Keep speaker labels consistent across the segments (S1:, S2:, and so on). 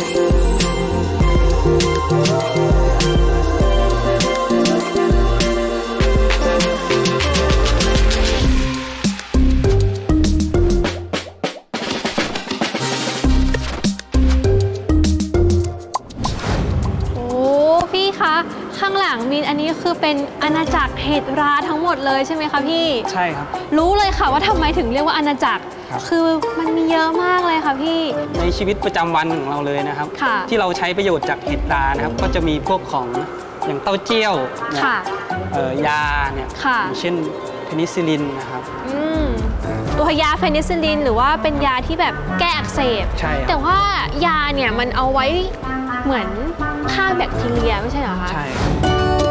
S1: thank you เลยใช่ไหมคะพี่
S2: ใช่ครับ
S1: รู้เลยค่ะว่าทำไมถึงเรียกว่าอาณาจักร
S2: ครับ
S1: คือมันมีเยอะมากเลยค่ะพี่
S2: ในชีวิตประจำวันของเราเลยนะครับ
S1: ค่ะ
S2: ที่เราใช้ประโยชน์จากเห็ดรานะครับ ก็จะมีพวกของอย่างเต้าเจี้ยวเนี่ย
S1: ค่ะ
S2: เอ่อยาเนี่ย
S1: ค่ะ
S2: อย่างเช่นเพนิซิลลินนะครับ
S1: อืมตัวยาเฟนิซิลลิน หรือว่าเป็นยาที่แบบแก้อักเสบ
S2: ใช่ค
S1: แต่
S2: รับ
S1: ว่ายาเนี่ยมันเอาไว้เหมือนฆ่าแบคทีเรียไม่ใช่เหรอคะ
S2: ใช่ครับ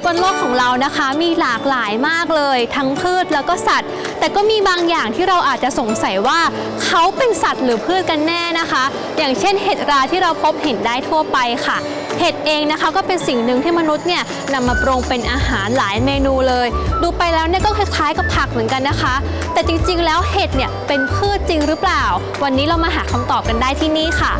S1: ตบนโลกของเรานะคะ มีหลากหลายมากเลย ทั้งพืชแล้วก็สัตว์ แต่ก็มีบางอย่างที่เราอาจจะสงสัยว่าเขาเป็นสัตว์หรือพืชกันแน่นะคะ อย่างเช่นเห็ดราที่เราพบเห็นได้ทั่วไปค่ะ เห็ดเองนะคะก็เป็นสิ่งหนึ่งที่มนุษย์เนี่ยนำมาปรุงเป็นอาหารหลายเมนูเลย ดูไปแล้วเนี่ยก็คล้ายๆกับผักเหมือนกันนะคะ แต่จริงๆ แล้วเห็ดเนี่ยเป็นพืชจริงหรือเปล่า วันนี้เรามาหาคำตอบกันได้ที่นี่ค่ะ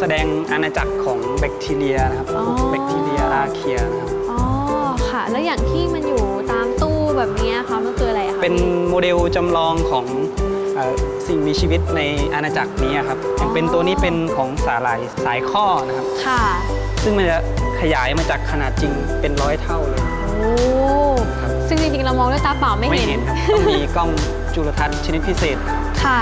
S1: แสดงอา
S2: ณาจักรของแบคทีเรียนะครับ
S1: อ๋อ
S2: แบคทีเรียราเคียนะครับ
S1: อ๋อค่ะ แล้วอย่างที่มันอยู่ตามตู้แบบนี้ค่ะมันคืออะไรอะคะ
S2: เป็นโมเดลจำลองของเอ่อสิ่งมีชีวิตในอาณาจักรนี้ครับอย่างเป็นตัวนี้เป็นของสาหร่ายสายข้อนะครับ
S1: ค่ะ
S2: ซึ่งมันจะขยายมาจากขนาดจริงเป็นร้อยเท่าเลย
S1: โอ้
S2: ครับ
S1: ซึ่งจริงๆเรามองด้วยตาเปล่าไม่
S2: ไม่
S1: เห็น
S2: เห็น ครับ ต้องมีกล้องจุลทรรศน์ชนิดพิเศษครับ
S1: ค่ะ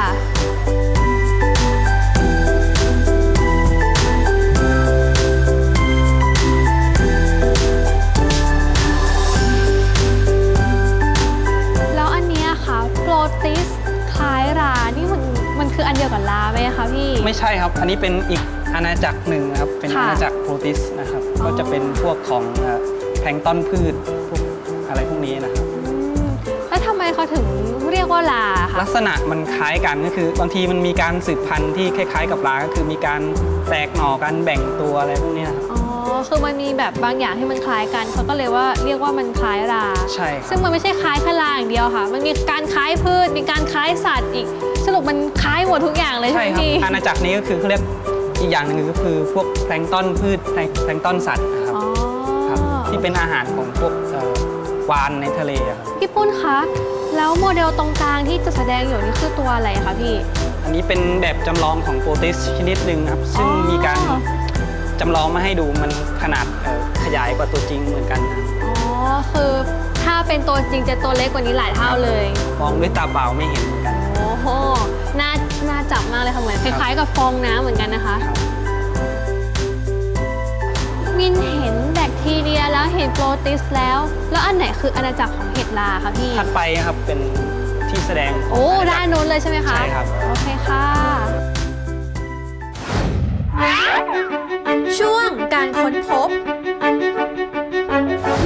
S1: คืออันเดียวกับลาไหมคะพี่
S2: ไม่ใช่ครับ อันนี้เป็นอีกอาณาจักรหนึ่งนะครับ เป็น
S1: ค่ะ
S2: อาณาจักรโปรติสนะครับ
S1: อ๋อ
S2: ก็จะเป็นพวกของเอ่อแพลงก์ต้นพืชพวกอะไรพวกนี้นะครับ
S1: อืมแล้วทำไมเขาถึงเรียกว่าลาคะ
S2: ลักษณะมันคล้ายกันก็คือบางทีมันมีการสืบพันธุ์ที่คล้าย ๆ กับปลา ก็คือมีการแตกหน่อกันแบ่งตัวอะไรพวกนี้นะครับ
S1: อ๋อคือมันมีแบบบางอย่างที่มันคล้ายกันเขาก็เลยว่าเรียกว่ามันคล้ายรา
S2: ใช่ครับ
S1: ซึ่งมันไม่ใช่คล้ายแค่ราอย่างเดียวค่ะ มันมีการคล้ายพืช มีการคล้ายสัตว์อีก สรุปมันคล้าย หมดทุกอย่างเลยใช่
S2: ใช่
S1: ไหม
S2: ครับ
S1: พี่
S2: อาณาจักรนี้ก็คือเขาเรียกอีกอย่างหนึ่งก็คือพวกแพลงก์ต้นพืชแพลงแพลงก์ต้นสัตว์นะครับ
S1: อ๋อ
S2: ครับที่เป็นอาหารของพวกเอ่อวานในทะเลอะครับ
S1: พี่ปุ้นคะ แล้วโมเดลตรงกลางที่จะแสดงอยู่นี่คือตัวอะไรคะพี่
S2: อันนี้เป็นแบบจำลองของโปรติสชนิดหนึ่งครับซึ่ง
S1: อ๋อ
S2: มีการจำลองมาให้ดูมันขนาดเอ่อขยายกว่าตัวจริงเหมือนกันนะ
S1: อ๋อ คือถ้าเป็นตัวจริงจะตัวเล็กกว่านี้หลายเท่าเลย
S2: มองด้วยตาเปล่าไม่เห็นเหมือนกัน
S1: โอ้โห น่า น่าจับมากเลยค่ะ เหมือนคล้ายๆกับฟองน้ำเหมือนกันนะคะ
S2: ครับ
S1: มินเห็นแบคทีเรียแล้วเห็นโปรติสแล้ว แล้วอันไหนคืออาณาจักรของเห็ดราคะพี่
S2: ถัดไปครับเป็นที่แสดงของ
S1: โอ้
S2: อาณาจักร
S1: ด้านโน้นเลยใช่ไหมคะ
S2: ใช่ครับ
S1: โอเคค่ะ ช่วงการค้นพบ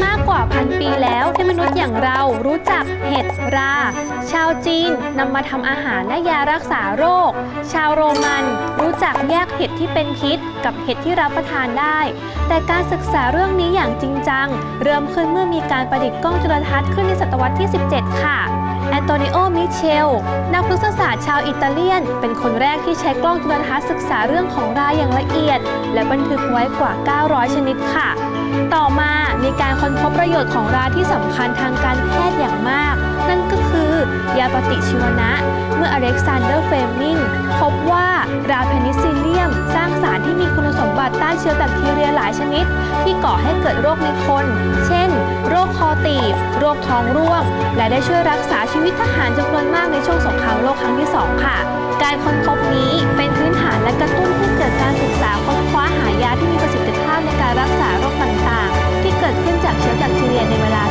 S1: มากกว่าพันปีแล้วที่มนุษย์อย่างเรารู้จักเห็ดรา ชาวจีนนำมาทำอาหารและยารักษาโรค ชาวโรมันรู้จักแยกเห็ดที่เป็นพิษ กับเห็ดที่รับประทานได้ แต่การศึกษาเรื่องนี้อย่างจริงจัง เริ่มขึ้นเมื่อมีการประดิษฐ์กล้องจุลทรรศน์ขึ้นในศตวรรษที่ 17 ค่ะแอนโตนิโอ มิเชล นักพฤกษศาสตร์ชาวอิตาเลียน เป็นคนแรกที่ใช้กล้องจุลทรรศน์ศึกษาเรื่องของรายอย่างละเอียด และบันทึกไว้กว่า 900 ชนิดค่ะ ต่อ การค้นพบประโยชน์ของราที่สำคัญทางการแพทย์อย่างมาก นั่นก็คือยาปฏิชีวนะ เมื่ออเล็กซานเดอร์เฟลมิงพบว่าราเพนิซิลเลียม สร้างสารที่มีคุณสมบัติต้านเชื้อแบคทีเรียหลายชนิด ที่ก่อให้เกิดโรคในคน เช่น โรคคอตีบ โรคท้องร่วง และได้ช่วยรักษาชีวิตทหารจำนวนมากในช่วงสงครามโลกครั้งที่ 2 ค่ะ การค้นพบนี้เป็นพื้นฐานและกระตุ้นให้เกิดการศึกษาค้นคว้าหายาที่มีประสิทธิภาพในการรักษา ขึ้นจากเชื้อแบคทีเรียในเวลา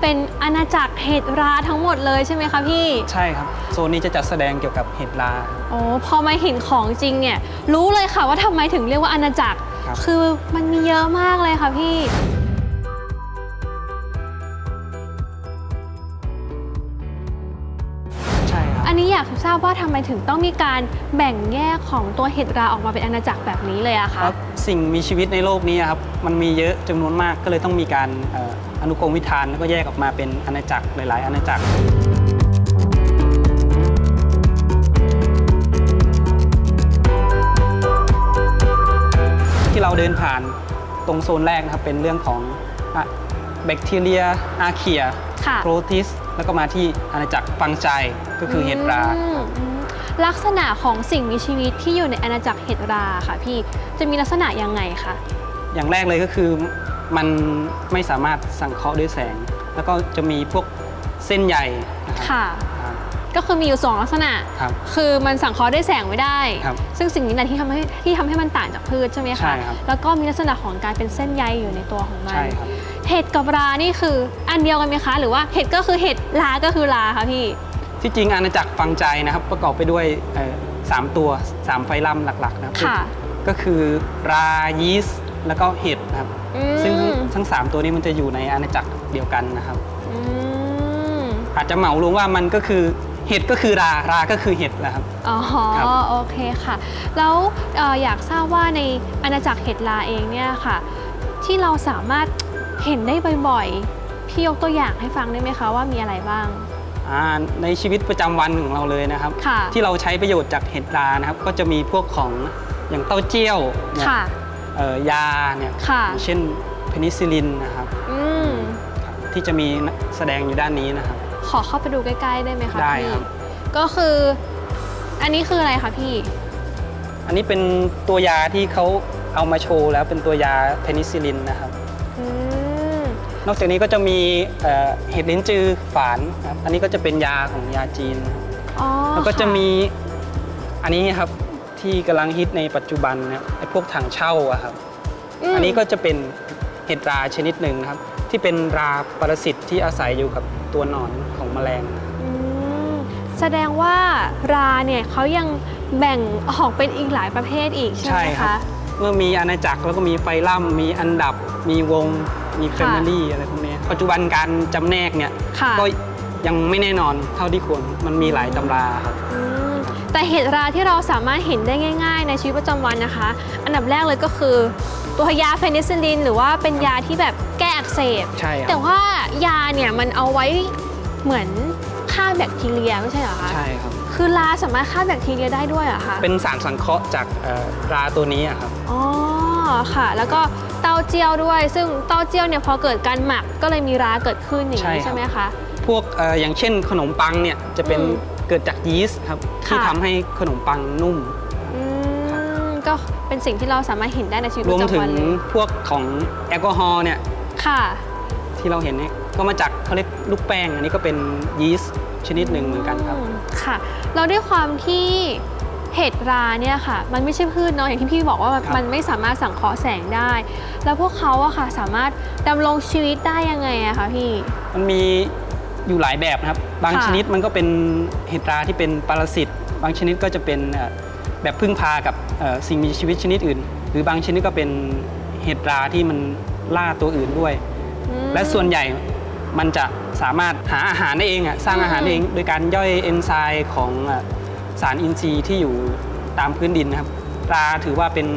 S1: เป็นอาณาจักรเห็ดราทั้งหมดเลยใช่ไหมคะพี่
S2: ใช่ครับ โซนนี้จะจัดแสดงเกี่ยวกับเห็ดรา
S1: โอ้พอมาเห็นของจริงเนี่ยรู้เลยค่ะว่าทำไมถึงเรียกว่าอาณาจักร
S2: ครับ
S1: คือมันมีเยอะมากเลยค่ะพี่
S2: ใช่ครับ
S1: อันนี้อยากทราบว่าทำไมถึงต้องมีการแบ่งแยกของตัวเห็ดราออกมาเป็นอาณาจักรแบบนี้เลยอะ
S2: เพ
S1: คะ
S2: ราะสิ่งมีชีวิตในโลกนี้ครับมันมีเยอะจำนวนมากก็เลยต้องมีการเอ่อ อนุกรมวิธานแล้วก็แยกออกมาเป็นอาณาจักรหลาย ๆ อาณาจักรที่เราเดินผ่านตรงโซนแรกนะครับเป็นเรื่องของแบคทีเรีย อาเคีย
S1: ค่ะ
S2: โปรติสแล้วก็มาที่อาณาจักรฟังใจก็คือเห็ดรา
S1: อืมอืมลักษณะของสิ่งมีชีวิตที่อยู่ในอาณาจักรเห็ดราค่ะพี่จะมีลักษณะยังไงคะ
S2: อย่างแรกเลยก็คือ มันไม่สามารถสังเคราะห์ด้วยแสง แล้วก็จะมีพวกเส้นใยนะครั
S1: ค่ะ
S2: ครับ
S1: ก็คือมีอยู่สองลักษณะ
S2: ครับ
S1: คือมันสังเคราะห์ด้วยแสงไม่ได้
S2: ครับ
S1: ซึ่งสิ่งนี้แหละที่ทำให้ที่ทำให้มันต่างจากพืชใช่ไหมคะ
S2: ใช่ครับ
S1: แล้วก็มีลักษณะของการเป็นเส้นใยอยู่ในตัวของมัน
S2: ใช่ครับ
S1: เห็ดกับรานี่คืออันเดียวกันไหมคะ หรือว่าเห็ดก็คือเห็ดราก็คือราคะพี่
S2: ที่จริงอาณาจักรฟังใจนะครับ ประกอบไปด้วยเอ่อสามตัวสามไฟลัมหลักๆนะครับ
S1: ค่ะ
S2: ก็คือรายีสต์ แล้วก็เห็ดนะครับ
S1: อืม
S2: ซึ่งทั้งสามตัวนี้มันจะอยู่ในอาณาจักรเดียวกันนะครับ
S1: อืม
S2: อาจจะเหมารวมว่ามันก็คือเห็ดก็คือราราก็คือเห็ดนะครับ
S1: อ๋อ
S2: ครับ
S1: โอเคค่ะ แล้วเอ่ออยากทราบว่าในอาณาจักรเห็ดราเองเนี่ยค่ะ ที่เราสามารถเห็นได้บ่อยๆ พี่ยกตัวอย่างให้ฟังได้ไหมคะว่ามีอะไรบ้าง
S2: อ่าในชีวิตประจำวันของเราเลยนะครับ
S1: ค่ะ
S2: ที่เราใช้ประโยชน์จากเห็ดรานะครับ ก็จะมีพวกของอย่างเต้าเจี้ยวเนี่ย
S1: ค่ะ
S2: เอ่อ ยาเนี่ย
S1: ค่ะ
S2: อย่างเช่นเพนิซิลินนะครับ
S1: อืม
S2: ครับที่จะมีแสดงอยู่ด้านนี้นะครับ
S1: ขอเข้าไปดูใกล้ๆได้ไหมคะ
S2: ได้
S1: พี่
S2: ครับ
S1: ก็คือ อันนี้คืออะไรคะพี่
S2: อันนี้เป็นตัวยาที่เขาเอามาโชว์แล้วเป็นตัวยาเพนิซิลินนะครับ
S1: อืม
S2: นอกจากนี้ก็จะมีเอ่อเห็ดลิ้นจือฝานนะครับอันนี้ก็จะเป็นยาของยาจีน
S1: อ๋อ
S2: แล้วก็จะ
S1: ค่
S2: มีอันนี้ครับที่กำลังฮิตในปัจจุบันนะครับไอ้ พวกถังเช่าอะครับ
S1: ม
S2: อันนี้ก็จะเป็นเห็ดราชนิดหนึ่งนะครับ ที่เป็นราปรสิตที่อาศัยอยู่กับตัวหนอนของแมลง
S1: อืมแสดงว่าราเนี่ยเขายังแบ่งออกเป็นอีกหลายประเภทอีกใช่ไหม
S2: ใช่ครั
S1: คะ
S2: บเมื่อมีอาณาจักรแล้วก็มีไฟลัมมีอันดับ มีวง มีแฟมิลี่อะไรพวกนี้ปัจจุบันการจำแนกเนี่ย
S1: ค่ะ
S2: ก็ยังไม่แน่นอนเท่าที่ควรมันมีหลายตำราครับ
S1: อืม แต่เห็ดราที่เราสามารถเห็นได้ง่าย ๆ ในชีวิตประจำวันนะคะ อันดับแรกเลยก็คือ ตัวยาเฟนิซิลิน หรือว่าเป็นยาที่แบบแก้อักเสบ
S2: ใช่ค
S1: แต่
S2: รับ
S1: ว่ายาเนี่ยมันเอาไว้เหมือนฆ่าแบคทีเรียไม่ใช่เหรอคะ
S2: ใช่ครับ
S1: คือราสามารถฆ่าแบคทีเรียได้ด้วยเหรอคะ
S2: เป็นสารสังเคราะห์จากเอ่อราตัวนี้อะครับ
S1: อ๋อค่ะ แล้วก็เต้าเจี้ยวด้วย ซึ่งเต้าเจี้ยวเนี่ยพอเกิดการหมักก็เลยมีราเกิดขึ้นอย่างนี้
S2: ใช่ครับ
S1: ใช่ไหมคะ
S2: พวกเอ่ออย่างเช่นขนมปังเนี่ยจะเป็น
S1: อืม
S2: เกิดจากยีสต์ครับ ที่
S1: ค่ะ
S2: ทำให้ขนมปังนุ่ม
S1: อืมก็เป็นสิ่งที่เราสามารถเห็นได้ในชีวิต
S2: ร
S1: ป
S2: วม
S1: ระ
S2: ถึ
S1: จำ
S2: ง
S1: วันเลย
S2: พวกของแอลกอฮอล์เนี่ย
S1: ค่ะ
S2: ที่เราเห็นเนี่ยก็มาจากเขาเรียกลูกแป้ง อันนี้ก็เป็นยีสต์ชนิดหนึ่งเหมือนกันครับ
S1: อืมค่ะแล้วด้วยความที่เห็ดราเนี่ยค่ะ มันไม่ใช่พืชเนาะอย่างที่พี่บอกว่ามัน
S2: ครับ
S1: มันไม่สามารถสังเคราะห์แสงได้ แล้วพวกเขาอะค่ะสามารถดำรงชีวิตได้ยังไงอะคะพี่
S2: มันมี อยู่หลายแบบนะครับ บาง
S1: ค่ะ
S2: ชนิดมันก็เป็นเห็ดราที่เป็นปรสิตบางชนิดก็จะเป็นเอ่อแบบพึ่งพากับเอ่อสิ่งมีชีวิตชนิดอื่น หรือบางชนิดก็เป็นเห็ดราที่มันล่าตัวอื่นด้วย
S1: อืม
S2: และส่วนใหญ่มันจะสามารถหาอาหารได้เองอะสร้างอาหารได้เอง โดยการย่อยเอนไซม์ของเอ่อสารอินทรีย์ที่อยู่ตามพื้นดินนะครับปลาถือว่าเป็น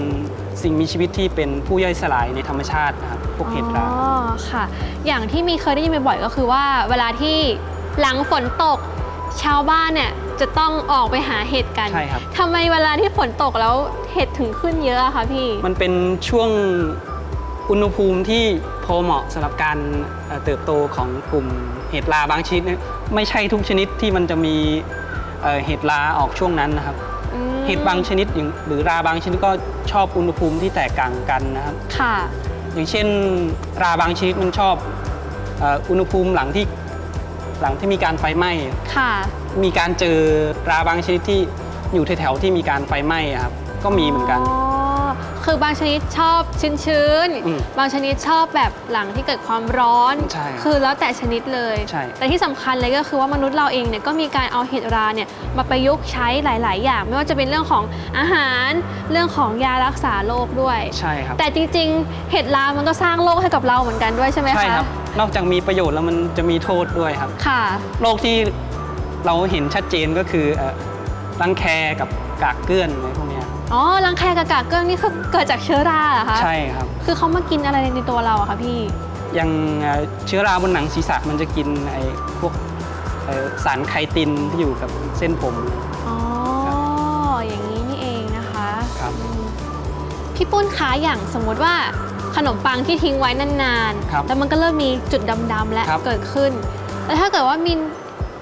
S2: สิ่งมีชีวิตที่เป็นผู้ย่อยสลายในธรรมชาตินะครับพวกเห็ดรา
S1: อ๋อค่ะ อย่างที่มีเคยได้ยินบ่อยๆก็คือว่า เวลาที่หลังฝนตกชาวบ้านเนี่ยจะต้องออกไปหาเห็ดกัน
S2: ใช่ครับ
S1: ทำไมเวลาที่ฝนตกแล้วเห็ดถึงขึ้นเยอะอะคะพี่
S2: มันเป็นช่วงอุณหภูมิที่พอเหมาะสำหรับการเอ่อเติบโตของกลุ่มเห็ดราบางชนิดเนี่ยไม่ใช่ทุกชนิดที่มันจะมีเอ่อเห็ดราออกช่วงนั้นนะครับ
S1: อืม
S2: เห็ดบางชนิดอย่างหรือราบางชนิดก็ชอบอุณหภูมิที่แตกต่างกันนะครับ
S1: ค่ะ
S2: อย่างเช่น ราบางชนิดมันชอบเอ่ออุณหภูมิหลังที่หลังที่มีการไฟไหม้
S1: ค่ะ
S2: มีการเจอราบางชนิดที่อยู่แถวๆที่มีการไฟไหม้อะครับก็มีเหมือนกัน
S1: อ๋อ คือบางชนิดชอบชื้น
S2: อืม
S1: ๆ บางชนิดชอบแบบหลังที่เกิดความร้อน
S2: ใช่ครับ
S1: คือแล้วแต่ชนิดเลย
S2: ใช่
S1: แต่ที่สำคัญเลยก็คือว่ามนุษย์เราเองเนี่ยก็มีการเอาเห็ดราเนี่ยมาประยุกต์ใช้หลาย ๆ อย่าง ไม่ว่าจะเป็นเรื่องของอาหารเรื่องของยารักษาโรคด้วย
S2: ใช่ครับ
S1: แต่จริง ๆ เห็ดรามันก็สร้างโรคให้กับเราเหมือนกันด้วยใช่ไหมคะ
S2: ใช่ครับ นอกจากมีประโยชน์แล้วมันจะมีโทษด้วยครับ
S1: ค่ะ
S2: โรคที่เราเห็นชัดเจนก็คือเอ่อรังแคกับกากเกลื่อนอะไรพวกเนี้ย
S1: อ๋อรังแคกับกากเกิ้งนี่คือเกิดจากเชื้อราเหรอคะ
S2: ใช่ครับ
S1: คือเขามากินอะไรในตัวเราอะคะพี่
S2: อย่างเอ่อเชื้อราบนหนังศีรษะมันจะกินไอ้พวกเอ่อสารไคตินที่อยู่กับเส้นผม
S1: อ๋อ อย่างนี้นี่เองนะคะ
S2: ครับ
S1: อืมพี่ปุ้นคะอย่างสมมุติว่าขนมปังที่ทิ้งไว้นาน
S2: ครับ
S1: ๆแล้วมันก็เริ่มมีจุดดำๆและ
S2: ครับ
S1: เกิดขึ้น แล้วถ้าเกิดว่ามิน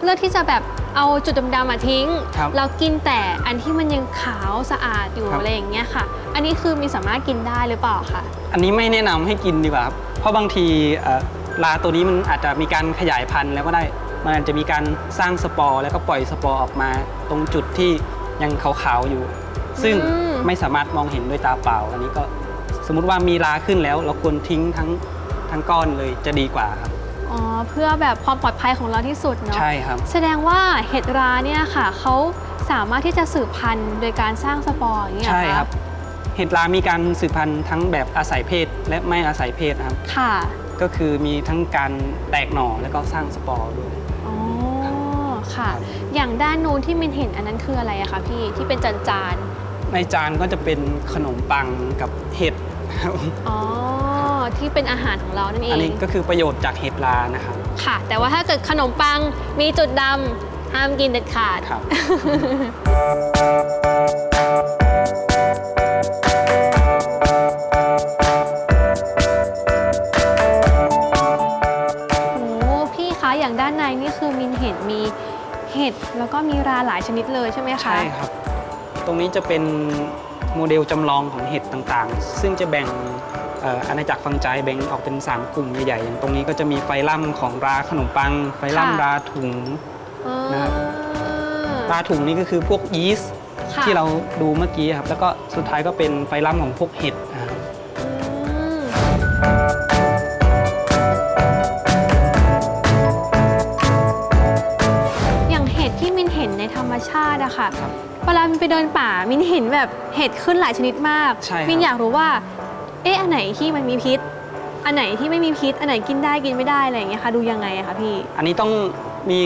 S1: เลือกที่จะแบบ เอาจุดดำๆมาทิ้ง
S2: ครับ
S1: แล้วกินแต่อันที่มันยังขาวสะอาดอยู่
S2: ครับ
S1: อะไรอย่างเงี้ยค่ะ อันนี้คือมีสามารถกินได้หรือเปล่าคะ
S2: อันนี้ไม่แนะนำให้กินดีกว่าครับ เพราะบางทีเอ่อราตัวนี้มันอาจจะมีการขยายพันธุ์แล้วก็ได้ มันอาจจะมีการสร้างสปอร์แล้วก็ปล่อยสปอร์ออกมา ตรงจุดที่ยังขาวๆอยู่ ซึ่ง
S1: อืม
S2: ไม่สามารถมองเห็นด้วยตาเปล่า อันนี้ก็สมมุติว่ามีราขึ้นแล้ว เราควรทิ้งทั้งทั้งก้อนเลยจะดีกว่าครับ
S1: อ๋อ เพื่อแบบความปลอดภัยของเราที่สุดเนาะ
S2: ใช่ครับ
S1: แสดงว่าเห็ดราเนี่ยค่ะเขาสามารถที่จะสืบพันธุ์โดยการสร้างสปอร์อย่างเงี้ยเหอ
S2: ใช่ะครับ เห็ดรามีการสืบพันธุ์ทั้งแบบอาศัยเพศและไม่อาศัยเพศนะครับ
S1: ค่ะ
S2: ก็คือมีทั้งการแตกหน่อแล้วก็สร้างสปอร์ด้วย
S1: อ๋อ ค่ะ อย่างด้านนู้นที่มินเห็นอันนั้นคืออะไรอะคะพี่ ที่เป็นจานจาน
S2: ในจานก็จะเป็นขนมปังกับเห็ดครับ
S1: ๆอ๋อ ที่เป็นอาหารของเรานั่นเอ
S2: อัน
S1: ง
S2: นี้ก็คือประโยชน์จากเห็ดรานะครับ
S1: ค่ะ แต่ว่าถ้าเกิดขนมปังมีจุดดำห้ามกินเด็ดขาด
S2: ครับ
S1: โอ้พี่คะอย่างด้านในนี่คือมินเห็นมีเห็ดแล้วก็มีราหลายชนิดเลยใช่ไหมคะ
S2: ใช่ครับ ตรงนี้จะเป็นโมเดลจำลองของเห็ดต่างๆ ซึ่งจะแบ่งเอ่ออาณาจักรฟังใจแบ่งออกเป็น 3 กลุ่มใหญ่ๆอย่างตรงนี้ก็จะมีไฟลัมของราขนมปัง ไฟลัม
S1: ค่ะ
S2: ราถุง
S1: อ่า
S2: นะครับราถุงนี่ก็คือพวกยีสต์
S1: ค่ะ
S2: ที่เราดูเมื่อกี้ครับ แล้วก็สุดท้ายก็เป็นไฟลัมของพวกเห็ดนะครับ
S1: อืมอย่างเห็ดที่มินเห็นในธรรมชาติอะค่ะ
S2: ครับ
S1: เวลามินไปเดินป่ามินเห็นแบบเห็ดขึ้นหลายชนิดมาก
S2: ใช่ครับ
S1: มินอยากรู้ว่า เอ๊ะอันไหนที่มันมีพิษ อันไหนที่ไม่มีพิษ อันไหนกินได้กินไม่ได้อะไรอย่างเงี้ยค่ะดูยังไงอะคะพี่
S2: อันนี้ต้องมี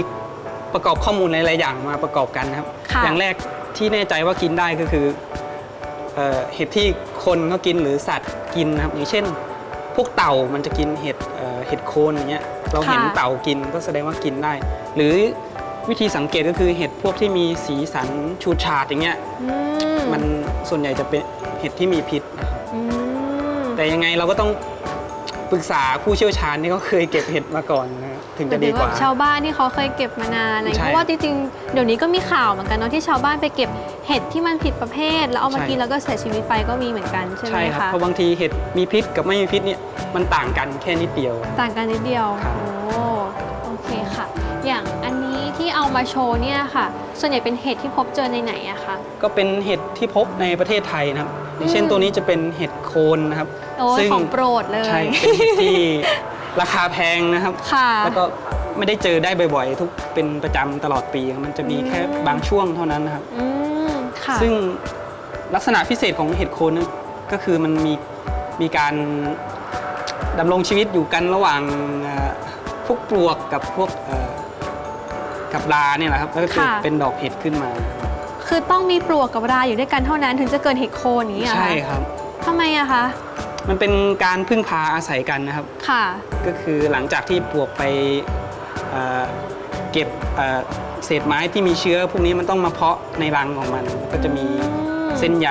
S2: ประกอบข้อมูลหลายๆอย่างมาประกอบกันนะครับ
S1: ค่ะ
S2: อย่างแรกที่แน่ใจว่ากินได้ก็คือเอ่อเห็ดที่คนเขากินหรือสัตว์กินนะครับอย่างเช่น พวกเต่ามันจะกินเห็ดเอ่อเห็ดโคนอย่างเงี้ยเราเห็นเต่ากินก็แสดงว่ากินได้ หรือวิธีสังเกตก็คือเห็ดพวกที่มีสีสันชูชาดอย่างเงี้ย
S1: อื
S2: มันส่วนใหญ่จะเป็นเห็ดที่มีพิษนะครับ
S1: อืม
S2: แต่ยังไงเราก็ต้องปรึกษาผู้เชี่ยวชาญที่เขาเคยเก็บเห็ดมาก่อนนะครับถึงจะดีกว่า
S1: ชาวบ้านที่เขาเคยเก็บมานานอะไรอย่าง
S2: ใช่
S1: เงี้ยเพราะว่าจริงๆเดี๋ยวนี้ก็มีข่าวเหมือนกันเนาะที่ชาวบ้านไปเก็บเห็ดที่มันผิดประเภท แล้วเอามา
S2: ใช่
S1: กินแล้วก็เสียชีวิตไปก็มีเหมือนกันใช่ไหม
S2: ใช่ครับ
S1: คะ
S2: เพราะบางทีเห็ดมีพิษกับไม่มีพิษเนี่ยมันต่างกันแค่นิดเดียว
S1: ต่างกันนิดเดียว
S2: ครับ
S1: โอ้โอเคค่ะ อย่างอันนี้ที่เอามาโชว์เนี่ยค่ะ ส่วนใหญ่เป็นเห็ดที่พบเจอในไหนอะคะ
S2: ก็เป็นเห็ดที่พบในประเทศไทยนะครับ อย่างเช่น
S1: อืม
S2: ตัวนี้จะเป็นเห็ดโคนนะครับ
S1: โอ้ยของโปรดเลย
S2: ใช่เป็นเห็ดที่ราคาแพงนะครับ
S1: ค่ะ
S2: แล้วก็ไม่ได้เจอได้บ่อยๆ ทุกเป็นประจำตลอดปีครับมันจะมีแค่
S1: อืม
S2: บางช่วงเท่านั้นนะครับ
S1: อืมค่ะ
S2: ซึ่งลักษณะพิเศษของเห็ดโคนนั้นก็คือมันมีมีการดำรงชีวิตอยู่กันระหว่างเอ่อพวกปลวกกับพวกเอ่อกับลาเนี่ยแหละครับแล้วก็คือ
S1: ค่ะ
S2: เป็นดอกเห็ดขึ้นมา
S1: คือต้องมีปลวกกับราอยู่ด้วยกันเท่านั้นถึงจะเกิดเห็ดโคนอย่างนี้เหรอคะ
S2: ใช่ครับ
S1: ทำไมอะคะ
S2: มันเป็นการพึ่งพาอาศัยกันนะครับ
S1: ค่ะ
S2: ก็คือหลังจากที่ปลวกไปเอ่อเก็บเอ่อเศษไม้ที่มีเชื้อ พวกนี้มันต้องมาเพาะในรังของมัน ก็จะมี
S1: อืม
S2: เส้นใย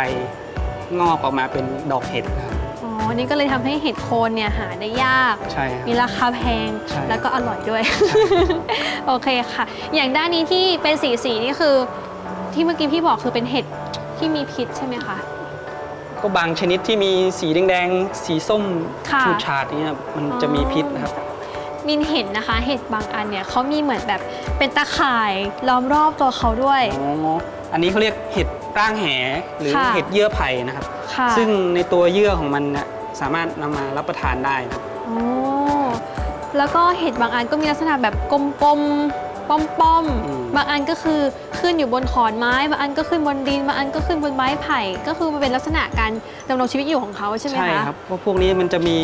S2: งอกออกมาเป็นดอกเห็ดนะครับ
S1: อ๋อ นี่ก็เลยทำให้เห็ดโคนเนี่ยหาได้ยาก
S2: ใช่ครับ
S1: มีราคาแพง
S2: ใช่
S1: แล้วก็อร่อยด้วย โอเคค่ะ อย่างด้านนี้ที่เป็นสีสีๆนี่คือ ที่เมื่อกี้พี่บอกคือเป็นเห็ดที่มีพิษใช่ไหมคะ
S2: ก็บางชนิดที่มีสีแดงๆ สีส้ม
S1: ค่ะ
S2: ฉูดฉาดเนี่ยมันจะมีพิษนะครับ
S1: มินเห็นนะคะ เห็ดบางอันเนี่ยเขามีเหมือนแบบเป็นตะข่ายล้อมรอบตัวเขาด้วย
S2: อ๋อ อันนี้เขาเรียกเห็ดร่างแหหรือ
S1: ค่ะ
S2: เห็ดเยื่อไผ่นะครับ
S1: ค่ะ
S2: ซึ่งในตัวเยื่อของมันเนี่ยสามารถนำมารับประทานได้ครับ
S1: โอ้แล้วก็เห็ดบางอันก็มีลักษณะแบบกลมๆ ป้อม
S2: อืม
S1: ๆบางอันก็คือขึ้นอยู่บนขอนไม้ บางอันก็ขึ้นบนดิน บางอันก็ขึ้นบนไม้ไผ่ ก็คือมันเป็นลักษณะการดำรงชีวิตอยู่ของเขาใช่ไหมคะ
S2: ครับเพราะพวกนี้มันจะมี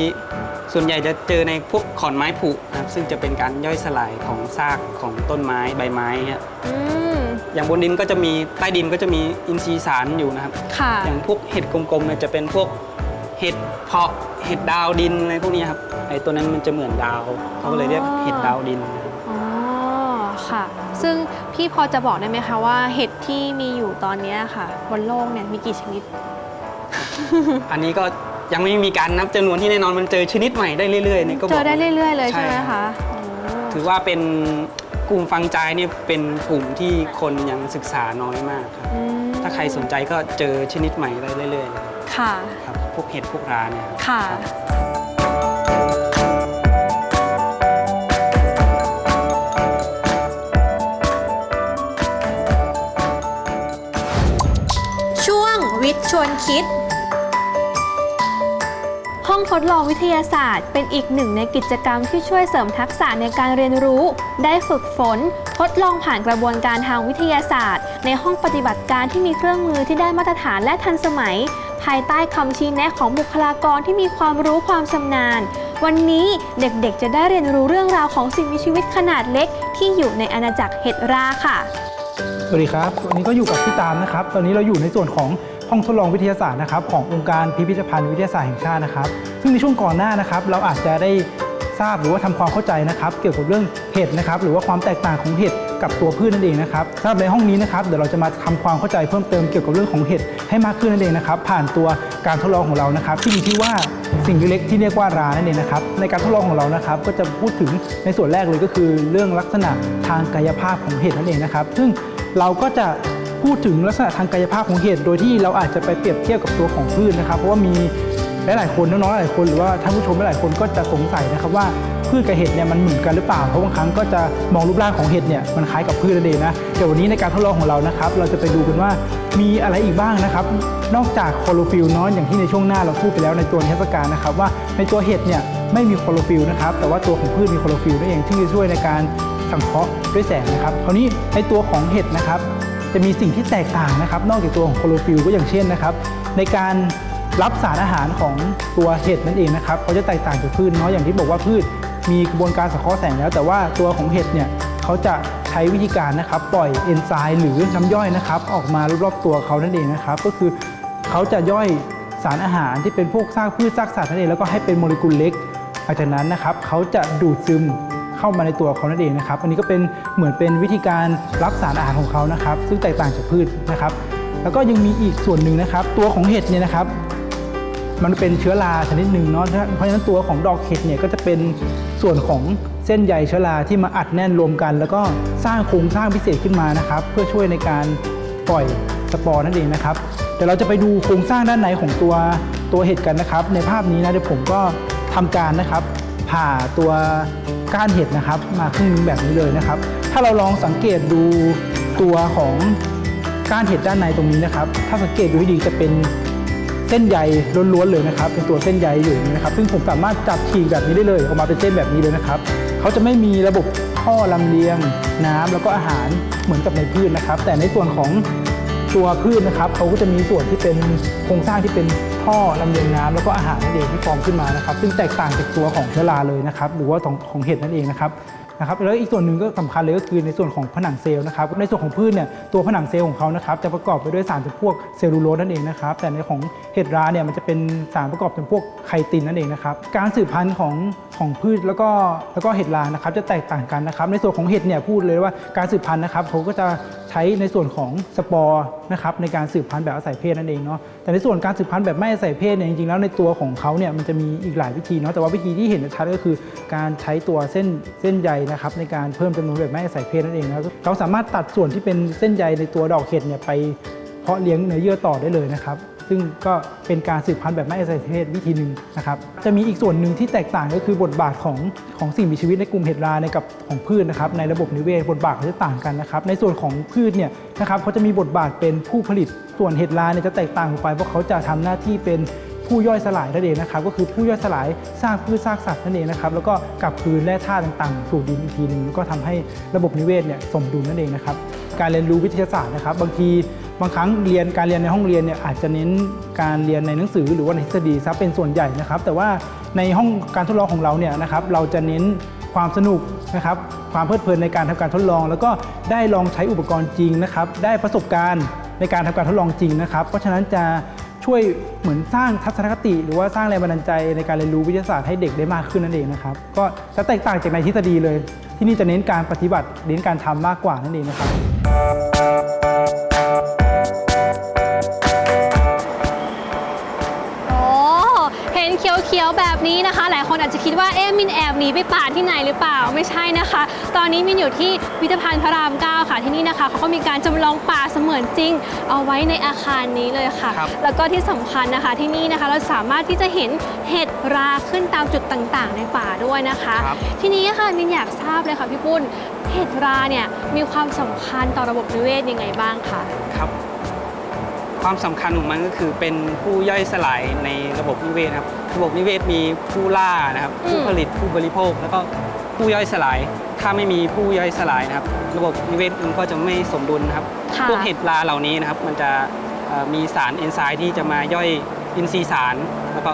S2: ส่วนใหญ่จะเจอในพวกขอนไม้ผุนะครับซึ่งจะเป็นการย่อยสลายของซากของต้นไม้ใบไม้ครับ
S1: อืม
S2: อย่างบนดินก็จะมีใต้ดินก็จะมีอินทรีย์สารอยู่นะครับ
S1: ค่ะ
S2: อย่างพวกเห็ดกลมๆเนี่ยจะเป็นพวกเห็ดเพาะเห็ดดาวดินอะไรพวกนี้ครับไอ้ตัวนั้นมันจะเหมือนดาวเขาก็เลยเรียกเห็ดดาวดิน
S1: อ๋อ ค่ะ ซึ่งพี่พอจะบอกได้ไหมคะว่าเห็ดที่มีอยู่ตอนเนี้ยค่ะบนโลกเนี่ยมีกี่ชนิด
S2: อันนี้ก็ยังไม่มีการนับจำนวนที่แน่นอนมันเจอชนิดใหม่ได้เรื่อยๆเนี่ยก็บ
S1: เจ
S2: อก
S1: อได้เรื่อย ๆ เลย
S2: ใช่
S1: ใช่ไหม
S2: ครั
S1: คะ
S2: บ
S1: โอ้
S2: ถือว่าเป็นกลุ่มฟังใจเนี่ยเป็นกลุ่มที่คนยังศึกษาน้อยมากครับ
S1: อืม
S2: ถ้าใครสนใจก็เจอชนิดใหม่ได้เรื่อยๆเลย
S1: ค่ะ
S2: ครับพวกเห็ดพวกราเนี่ยครับ
S1: ค่ะ วิทย์ชวนคิด ห้องทดลองวิทยาศาสตร์ เป็นอีกหนึ่งในกิจกรรมที่ช่วยเสริมทักษะในการเรียนรู้ ได้ฝึกฝน ทดลองผ่านกระบวนการทางวิทยาศาสตร์ ในห้องปฏิบัติการที่มีเครื่องมือที่ได้มาตรฐานและทันสมัย ภายใต้คำชี้แนะของบุคลากรที่มีความรู้ความชำนาญ วันนี้เด็กๆ จะได้เรียนรู้เรื่องราวของสิ่งมีชีวิตขนาดเล็ก ที่อยู่ในอาณาจักรเห็ดราค่ะ
S3: สวัสดีครับ วันนี้ก็อยู่กับพี่ตามนะครับ ตอนนี้เราอยู่ในส่วนของ ห้องทดลองวิทยาศาสตร์นะครับขององค์การพิพิธภัณฑ์วิทยาศาสตร์แห่งชาตินะครับ ซึ่งในช่วงก่อนหน้านะครับ เราอาจจะได้ทราบหรือว่าทำความเข้าใจนะครับ เกี่ยวกับเรื่องเห็ดนะครับ หรือว่าความแตกต่างของเห็ดกับตัวพืชนั่นเองนะครับสำหรับในห้องนี้นะครับเดี๋ยวเราจะมาทำความเข้าใจเพิ่มเติมเกี่ยวกับเรื่องของเห็ดให้มากขึ้นนั่นเองนะครับ ผ่านตัวการทดลองของเรานะครับ ที่มีชื่อว่าสิ่งเล็กที่เรียกว่ารานั่นเองนะครับ ในการทดลองของเรานะครับ ก็จะพูดถึงในส่วนแรกเลยก็คือ เรื่องลักษณะทางกายภาพของเห็ดนั่นเองนะครับ ซึ่งเราก็จะ พูดถึงลักษณะทางกายภาพของเห็ดโดยที่เราอาจจะไปเปรียบเทียบกับตัวของพืชนะครับ เพราะว่ามีหลายๆคนน้องๆหลายคนหรือว่าท่านผู้ชมหลายๆคนก็จะสงสัยนะครับว่าพืชกับเห็ดเนี่ยมันเหมือนกันหรือเปล่า เพราะบางครั้งก็จะมองรูปร่างของเห็ดเนี่ยมันคล้ายกับพืชนั่นเองนะเดี๋ยววันนี้ในการทดลองของเรานะครับ เราจะไปดูกันว่ามีอะไรอีกบ้างนะครับ นอกจากคลอโรฟิลเนาะอย่างที่ในช่วงหน้าเราพูดไปแล้วในตัวนิทศการนะครับว่าในตัวเห็ดเนี่ยไม่มีคลอโรฟิลนะครับ แต่ว่าตัวของพืชมีคลอโรฟิลนั่นเองที่จะช่วยในการสังเคราะห์ด้วยแสงนะครับคราวนี้ในตัวของเห็ดนะครับ จะมีสิ่งที่แตกต่างนะครับ นอกจากตัวของโคโลฟิลก็อย่างเช่นนะครับ ในการรับสารอาหารของตัวเห็ดนั่นเองนะครับเขาจะแตกต่างจากพืชเนาะอย่างที่บอกว่าพืชมีกระบวนการสังเคราะห์แสงแล้ว แต่ว่าตัวของเห็ดเนี่ยเขาจะใช้วิธีการนะครับ ปล่อยเอนไซม์หรือน้ำย่อยนะครับ ออกมารอบๆตัวเขานั่นเองนะครับ ก็คือเขาจะย่อยสารอาหารที่เป็นพวกซากพืชซากสัตว์นั่นเองแล้วก็ให้เป็นโมเลกุลเล็กหลังจากนั้นนะครับเขาจะดูดซึม เข้ามาในตัวเขานั่นเองนะครับ อันนี้ก็เป็นเหมือนเป็นวิธีการรับสารอาหารของเขานะครับ ซึ่งแตกต่างจากพืชนะครับ แล้วก็ยังมีอีกส่วนหนึ่งนะครับ ตัวของเห็ดเนี่ยนะครับ มันเป็นเชื้อราชนิดหนึ่งเนาะเพราะฉะนั้นตัวของดอกเห็ดเนี่ยก็จะเป็นส่วนของเส้นใยเชื้อราที่มาอัดแน่นรวมกัน แล้วก็สร้างโครงสร้างพิเศษขึ้นมานะครับ เพื่อช่วยในการปล่อยสปอร์นั่นเองนะครับเดี๋ยวเราจะไปดูโครงสร้างด้านในของตัวตัวเห็ดกันนะครับ ในภาพนี้นะเดี๋ยวผมก็ทำการนะครับ ผ่าตัวก้านเห็ดนะครับ มาครึ่งนึงแบบนี้เลยนะครับ ถ้าเราลองสังเกตดูตัวของก้านเห็ดด้านในตรงนี้นะครับ ถ้าสังเกตดูให้ดีจะเป็นเส้นใยล้วนๆเลยนะครับ เป็นตัวเส้นใยอยู่นะครับ ซึ่งผมสามารถจับฉีกแบบนี้ได้เลยออกมาเป็นเส้นแบบนี้เลยนะครับเขาจะไม่มีระบบท่อลำเลียงน้ำแล้วก็อาหารเหมือนกับในพืชนะครับ แต่ในส่วนของตัวพืชนะครับเขาก็จะมีส่วนที่เป็นโครงสร้างที่เป็น ท่อลำเลียงน้ำแล้วก็อาหารนั่นเองที่ฟอร์มขึ้นมานะครับ ซึ่งแตกต่างจากตัวของเชื้อราเลยนะครับ หรือว่าของของเห็ดนั่นเองนะครับนะครับแล้วอีกส่วนหนึ่งก็สำคัญเลยก็คือในส่วนของผนังเซลล์นะครับในส่วนของพืชเนี่ยตัวผนังเซลล์ของเขานะครับจะประกอบไปด้วยสารจำพวกเซลลูโลสนั่นเองนะครับแต่ในของเห็ดราเนี่ยมันจะเป็นสารประกอบจำพวกไคตินนั่นเองนะครับการสืบพันธุ์ของของพืชแล้วก็แล้วก็เห็ดรานะครับจะแตกต่างกันนะครับในส่วนของเห็ดเนี่ยพูดเลยว่าการสืบพันธุ์นะครับเขาก็จะ ช้ในส่วนของสปอร์นะครับในการสืบพันธุ์แบบอาศัยเพศนั่นเองเนาะแต่ในส่วนการสืบพันธุ์แบบไม่อาศัยเพศเนี่ยจริงๆแล้วในตัวของเขาเนี่ยมันจะมีอีกหลายวิธีเนาะแต่ว่าวิธีที่เห็นชัดก็คือ การใช้ตัวเส้นเส้นใยนะครับในการเพิ่มจำนวนแบบไม่อาศัยเพศนั่นเองนะเราสามารถตัดส่วนที่เป็นเส้นใยในตัวดอกเห็ดเนี่ยไปเพาะเลี้ยงเนื้อเยื่อต่อได้เลยนะครับ ซึ่งก็เป็นการสืบพันธุ์แบบไม่อาศัยเพศวิธีหนึ่งนะครับ จะมีอีกส่วนหนึ่งที่แตกต่างก็คือบทบาทของของสิ่งมีชีวิตในกลุ่มเห็ดราในกับของพืชนะครับในระบบนิเวศบทบาทเขาจะต่างกันนะครับ ในส่วนของพืชเนี่ยนะครับเขาจะมีบทบาทเป็นผู้ผลิต ส่วนเห็ดราเนี่ยจะแตกต่างออกไปเพราะเขาจะทำหน้าที่เป็นผู้ย่อยสลายนั่นเองนะครับก็คือผู้ย่อยสลายซากพืชซากสัตว์นั่นเองนะครับแล้วก็กลับคืนแร่ธาตุต่างๆ สู่ดินอีกทีหนึ่งก็ทำให้ระบบนิเวศเนี่ยสมดุลนั่นเองนะครับการเรียนรู้วิทยาศาสตร์นะครับ บางที บางครั้งเรียนการเรียนในห้องเรียนเนี่ยอาจจะเน้นการเรียนในหนังสือหรือว่าในทฤษฎีซะเป็นส่วนใหญ่นะครับ แต่ว่าในห้องการทดลองของเราเนี่ยนะครับเราจะเน้นความสนุกนะครับความเพลิดเพลินในการทำการทดลอง แล้วก็ได้ลองใช้อุปกรณ์จริงนะครับได้ประสบการณ์ในการทำการทดลองจริงนะครับ เพราะฉะนั้นจะช่วยเหมือนสร้างทัศนคติ หรือว่าสร้างแรงบันดาลใจในการเรียนรู้วิทยาศาสตร์ให้เด็กได้มากขึ้นนั่นเองนะครับก็จะแตกต่างจากในทฤษฎีเลย ที่นี่จะเน้นการปฏิบัติเน้นการทำมากกว่านั่นเองนะครับ
S1: แบบนี้นะคะ หลายคนอาจจะคิดว่าเอ๊ะมินแอบหนีไปป่าที่ไหนหรือเปล่าไม่ใช่นะคะ ตอนนี้มินอยู่ที่พิพิธภัณฑ์พระรามเก้าค่ะที่นี่นะคะเขาก็มีการจำลองป่าเสมือนจริง เอาไว้ในอาคารนี้เลยค่ะ
S2: ครับ
S1: แล้วก็ที่สำคัญนะคะที่นี่นะคะเราสามารถที่จะเห็นเห็ดราขึ้นตามจุดต่างๆ ในป่าด้วยนะคะ
S2: ครับ
S1: ทีนี้ค่ะมินอยากทราบเลยค่ะพี่ปุ้นเห็ดราเนี่ยมีความสำคัญต่อระบบนิเวศยังไงบ้างคะ
S2: ครับ ความสำคัญของมันก็คือเป็นผู้ย่อยสลายในระบบนิเวศครับ ระบบนิเวศมีผู้ล่านะครับ ผู้ผลิตผู้บริโภค แล้วก็ผู้ย่อยสลาย ถ้าไม่มีผู้ย่อยสลายนะครับ ระบบนิเวศมันก็จะไม่สมดุลนะครับ
S1: ค่ะ
S2: พวกเห็ดราเหล่านี้นะครับ มันจะเอ่อมีสารเอนไซม์ที่จะมาย่อยอินทรีย์สาร แล้วก็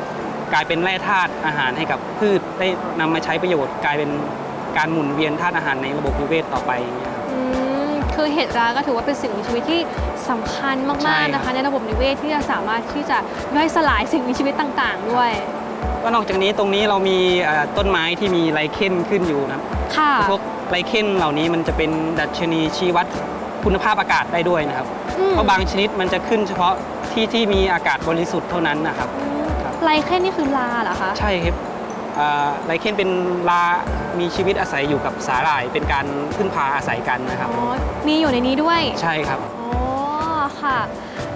S2: กลายเป็นแร่ธาตุอาหารให้กับพืชได้นำมาใช้ประโยชน์ กลายเป็นการหมุนเวียนธาตุอาหารในระบบนิเวศต่อไปอย่างเงี้ย ครับ
S1: อืมคือเห็ดราก็ถือว่าเป็นสิ่งมีชีวิตที่สำคัญ
S2: ใช่
S1: มากๆ
S2: ครับ
S1: นะคะในระบบนิเวศที่จะสามารถที่จะย่อยสลายสิ่งมีชีวิตต่างๆ ด้วย
S2: ก็นอกจากนี้ตรงนี้เรามีเอ่อต้นไม้ที่มีไลเคนขึ้นอยู่นะครับ
S1: ค่ะ
S2: พวกไลเคนเหล่านี้มันจะเป็นดัชนีชี้วัดคุณภาพอากาศได้ด้วยนะครับ
S1: อืม
S2: เพราะบางชนิดมันจะขึ้นเฉพาะที่ที่มีอากาศบริสุทธิ์เท่านั้นนะครับ
S1: อืม
S2: ครับ
S1: ไลเคนนี่คือลาเหรอคะ
S2: ใช่ครับเอ่อ ไลเคนเป็นลา มีชีวิตอาศัยอยู่กับสาหร่าย เป็นการพึ่งพาอาศัยกันนะครับ
S1: อ๋อมีอยู่ในนี้ด้วย
S2: ใช่ครับ
S1: อ๋อค่ะ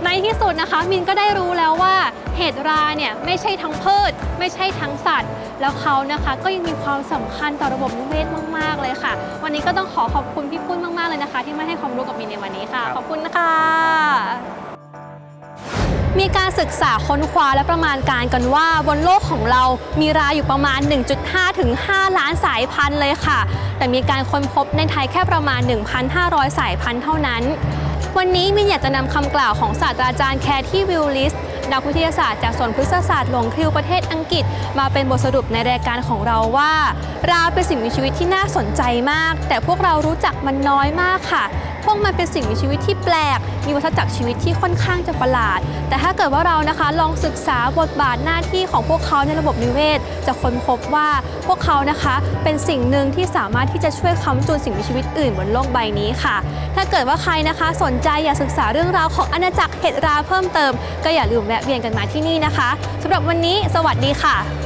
S1: ในที่สุดนะคะมินก็ได้รู้แล้วว่าเห็ดราเนี่ยไม่ใช่ทั้งพืช ไม่ใช่ทั้งสัตว์ แล้วเขานะคะก็ยังมีความสำคัญต่อระบบนิเวศมาก ๆ เลยค่ะ วันนี้ก็ต้องขอขอบคุณพี่ปุ้นมาก ๆ เลยนะคะ ที่มาให้ความรู้กับมินในวันนี้ค่ะ
S2: ครับ
S1: ขอบคุณนะคะ มีการศึกษาค้นคว้าและประมาณการกันว่า บนโลกของเรามีราอยู่ประมาณ 1.5 ถึง 5 ล้านสายพันธุ์เลยค่ะ แต่มีการค้นพบในไทยแค่ประมาณ 1,500 สายพันธุ์เท่านั้น วันนี้มินอยากจะนำคำกล่าวของศาสตราจารย์แคที่วิลลิส นักวิทยาศาสตร์จากสวนพฤกษศาสตร์หลงทิวประเทศอังกฤษ มาเป็นบทสรุปในรายการของเราว่า ราเป็นสิ่งมีชีวิตที่น่าสนใจมาก แต่พวกเรารู้จักมันน้อยมากค่ะพวกมันเป็นสิ่งมีชีวิตที่แปลก มีวัฏจักรชีวิตที่ค่อนข้างจะประหลาด แต่ถ้าเกิดว่าเรานะคะลองศึกษาบทบาทหน้าที่ของพวกเขาในระบบนิเวศ จะค้นพบว่าพวกเขานะคะเป็นสิ่งหนึ่งที่สามารถที่จะช่วยค้ำจุนสิ่งมีชีวิตอื่นบนโลกใบนี้ค่ะ ถ้าเกิดว่าใครนะคะสนใจอยากศึกษาเรื่องราวของอาณาจักรเห็ดราเพิ่มเติม ก็อย่าลืมแวะเวียนกันมาที่นี่นะคะสำหรับวันนี้ สวัสดีค่ะ